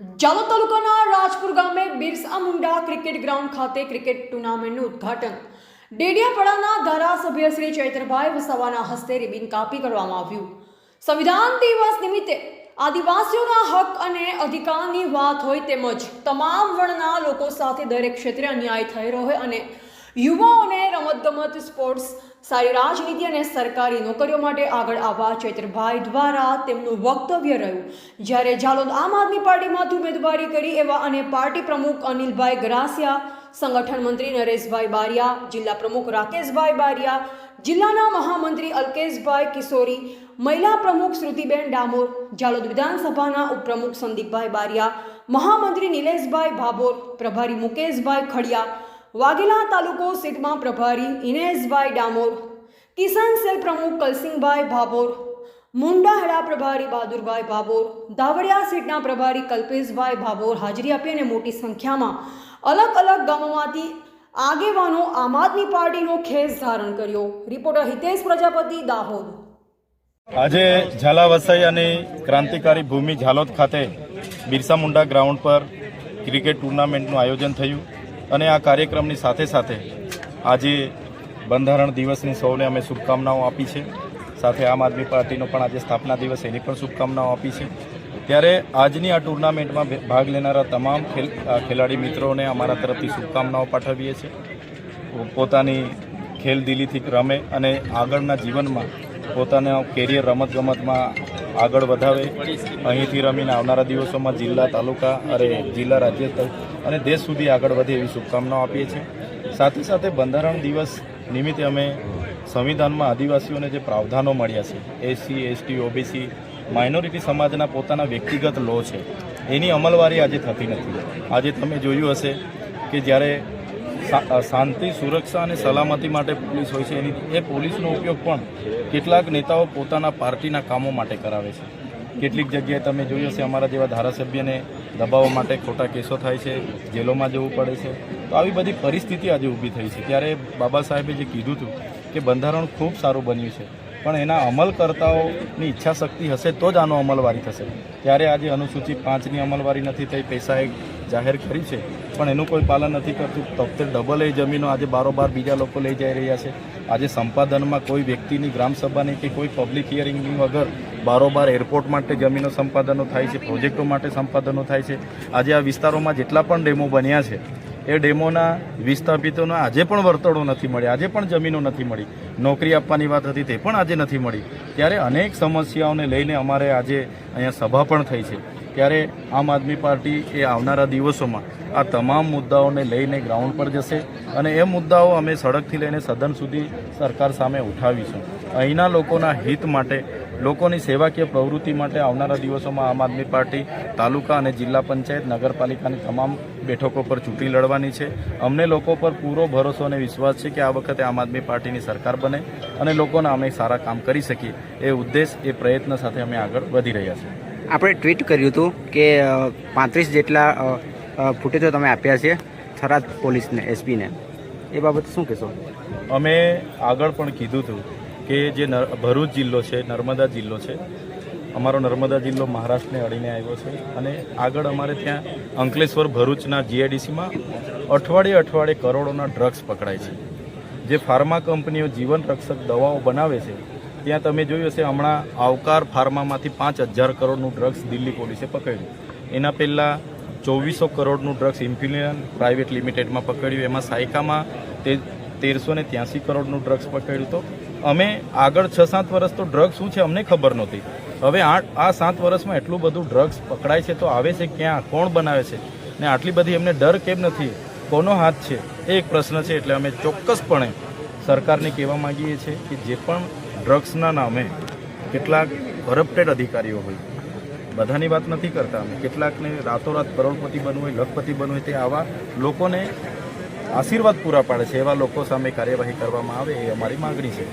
જાલોદ તાલુકાના રાજપુર ગામે Birsa Munda cricket ground ખાતે ક્રિકેટ ટુર્નામેન્ટનું ઉદ્ઘાટન. ડેડિયાપાડાના ધારાસભ્ય શ્રી ચૈત્રભાઈ વસાવાના હસ્તે રિબિન કાપી કરવામાં આવ્યું. સંવિધાન દિવસ નિમિત્તે આદિવાસીઓના હક અને અધિકારની વાત હોય તેમજ તમામ વર્ણના લોકો સાથે દરેક ક્ષેત્રે અન્યાય થઈ રહ્યો હોય અને યુવાઓને રમતગમત, સ્પોર્ટ્સ સારી રાજનીતિ અને સરકારી નોકરીઓ માટે આગળ આવવા ચૈત્રભાઈ દ્વારા તેમનું વક્તવ્ય રહ્યું. જ્યારે ઝાલોદ આમ આદમી પાર્ટીમાંથી ઉમેદવારી કરી એવા અને પાર્ટી પ્રમુખ અનિલભાઈ ગરાસિયા, સંગઠન મંત્રી નરેશભાઈ બારિયા, જિલ્લા પ્રમુખ રાકેશભાઈ બારિયા, જિલ્લાના મહામંત્રી અલ્કેશભાઈ કિશોરી, મહિલા પ્રમુખ શ્રુતિબેન ડામોર ઝાલોદ વિધાનસભાના ઉપપ્રમુખ સંદીપભાઈ બારિયા, મહામંત્રી નિલેશભાઈ ભાભોર, પ્રભારી મુકેશભાઈ ખડિયા વાઘેલા તાલુકો સીટમાં પ્રભારી ઇનેશભાઈ ડામોર, કિસાન સેલ પ્રમુખ કલસિંહભાઈ ભાભોર, મુંડાહડા પ્રભારી બહાદુરભાઈ ભાભોર દાવડિયા સીટના પ્રભારી કલ્પેશભાઈ ભાભોર હાજરી આપી અને મોટી સંખ્યામાં અલગ અલગ ગામોમાંથી આગેવાનો આમ આદમી પાર્ટીનો ખેસ ધારણ કર્યો. રિપોર્ટર હિતેશ પ્રજાપતિ, દાહોદ. આજે ઝાલા અને ક્રાંતિકારી ભૂમિ ઝાલોદ ખાતે બિરસા મુંડા ગ્રાઉન્ડ પર ક્રિકેટ ટુર્નામેન્ટનું આયોજન થયું. અને આ કાર્યક્રમની સાથે સાથે આજે બંધારણ દિવસની સૌને અમે શુભકામનાઓ આપી છે. સાથે આમ આદમી પાર્ટીનો પણ આજે સ્થાપના દિવસ, એની પણ શુભકામનાઓ આપી છે. ત્યારે આજની આ ટુર્નામેન્ટમાં ભાગ લેનારા તમામ ખેલ ખેલાડી મિત્રોને અમારા તરફથી શુભકામનાઓ પાઠવીએ છીએ. પોતાની ખેલદિલીથી રમે અને આગળના જીવનમાં પોતાના કેરિયર રમતગમતમાં આગળ વધાવે. અહીંથી રમીને આવનારા દિવસોમાં જિલ્લા, તાલુકા અરે જિલ્લા રાજ્ય અને દેશ સુધી આગળ વધે એવી શુભકામનાઓ આપીએ છીએ. સાથે સાથે બંધારણ દિવસ નિમિત્તે અમે સંવિધાનમાં આદિવાસીઓને જે પ્રાવધાનો મળ્યા છે, એસસી, એસટી, ઓબીસી, માઇનોરિટી સમાજના પોતાના વ્યક્તિગત લો છે. એની અમલવારી આજે થતી નથી. આજે તમે જોયું હશે કે જ્યારે શાંતિ, સુરક્ષા અને સલામતી માટે પોલીસ હોય છે. એની, એ પોલીસનો ઉપયોગ પણ કેટલાક નેતાઓ પોતાના પાર્ટીના કામો માટે કરાવે છે. કેટલીક જગ્યાએ તમે જોયું હશે, અમારા જેવા ધારાસભ્યને દબાવવા માટે ખોટા કેસો થાય છે, જેલોમાં જવું પડે છે. તો આવી બધી પરિસ્થિતિ આજે ઊભી થઈ છે. ત્યારે બાબા સાહેબે જે કીધું હતું કે બંધારણ ખૂબ સારું બન્યું છે, પણ એના અમલકર્તાઓની ઈચ્છા શક્તિ હશે તો જ આનો અમલવારી થશે. ત્યારે આજે અનુસૂચિત પાંચની અમલવારી નથી થઈ, પૈસા એક જાહેર કરી છે, પણ એનું કોઈ પાલન નથી કરતું. તોતેર ડબલ એ જમીનો આજે બારોબાર બીજા લોકો લઈ જઈ રહ્યા છે. આજે સંપાદનમાં કોઈ વ્યક્તિની ગ્રામસભાની કે કોઈ પબ્લિક હિયરિંગની વગર બારોબાર એરપોર્ટ માટે જમીનો સંપાદનો થાય છે પ્રોજેક્ટો માટે સંપાદનો થાય છે. આજે આ વિસ્તારોમાં જેટલા પણ ડેમો બન્યા છે, એ ડેમોના વિસ્થાપિતોના આજે પણ વર્તળો નથી મળ્યા, આજે પણ જમીનો નથી મળી. નોકરી આપવાની વાત હતી, તે પણ આજે નથી મળી. ત્યારે અનેક સમસ્યાઓને લઈને અમારે આજે અહીંયા સભા પણ થઈ છે. ત્યારે આમ આદમી પાર્ટી એ આવનારા દિવસોમાં આ તમામ મુદ્દાઓને લઈને ગ્રાઉન્ડ પર જશે અને એ મુદ્દાઓ અમે સડકથી લઈને સદન સુધી સરકાર સામે ઉઠાવીશું. અહીંના લોકોના હિત માટે, લોકોની સેવાકીય પ્રવૃત્તિ માટે આવનારા દિવસોમાં આમ આદમી પાર્ટી તાલુકા અને જિલ્લા પંચાયત નગરપાલિકાની તમામ બેઠકો પર ચૂંટણી લડવાની છે. અમને લોકો પર પૂરો ભરોસો અને વિશ્વાસ છે કે આ વખતે આમ આદમી પાર્ટીની સરકાર બને અને લોકોના અમે સારા કામ કરી શકીએ. એ ઉદ્દેશ, એ પ્રયત્ન સાથે અમે આગળ વધી રહ્યા છીએ. આપણે ટ્વીટ કર્યું હતું કે પાંત્રીસ જેટલા ફૂટેજો તમે આપ્યા છે થરાદ પોલીસને, એસપીને. એ બાબતે શું કહેશો? અમે આગળ પણ કીધું હતું કે જે ભરૂચ જિલ્લો છે, નર્મદા જિલ્લો છે, અમારો નર્મદા જિલ્લો મહારાષ્ટ્રને અડીને આવ્યો છે અને આગળ અમારે ત્યાં અંકલેશ્વર ભરૂચના જીઆઈડીસીમાં અઠવાડિયે અઠવાડિયે કરોડોના ડ્રગ્સ પકડાય છે. જે ફાર્મા કંપનીઓ જીવન રક્ષક દવાઓ બનાવે છે ત્યાં તમે જોયું હશે, હમણાં આવકાર ફાર્મામાંથી પાંચ હજાર કરોડનું ડ્રગ્સ દિલ્હી પોલીસે પકડ્યું. એના પહેલાં ચોવીસો કરોડનું ડ્રગ્સ ઇન્ફ્યુલિયન પ્રાઇવેટ લિમિટેડમાં પકડ્યું. એમાં સાયકામાં તે તેરસો ને ત્યાંસી કરોડનું ડ્રગ્સ પકડ્યું તો અમે આગળ છ સાત વર્ષ તો ડ્રગ્સ શું છે અમને ખબર નહોતી. હવે આઠ આ સાત વર્ષમાં એટલું બધું ડ્રગ્સ પકડાય છે તો આવે છે ક્યાં? કોણ બનાવે છે? ને આટલી બધી એમને ડર કેમ નથી? કોનો હાથ છે? એ એક પ્રશ્ન છે. એટલે અમે ચોક્કસપણે સરકારને કહેવા માંગીએ છીએ કે જે પણ ડ્રગ્સના નામે કેટલાક કરપ્ટેડ અધિકારીઓ હોય. બધાની વાત નથી કરતા અમે. કેટલાકને રાતોરાત કરોડપતિ બનવું હોય, લખપતિ બનવું હોય તે આવા લોકોને આશીર્વાદ પૂરા પાડે છે. એવા લોકો સામે કાર્યવાહી કરવામાં આવે એ અમારી માંગણી છે.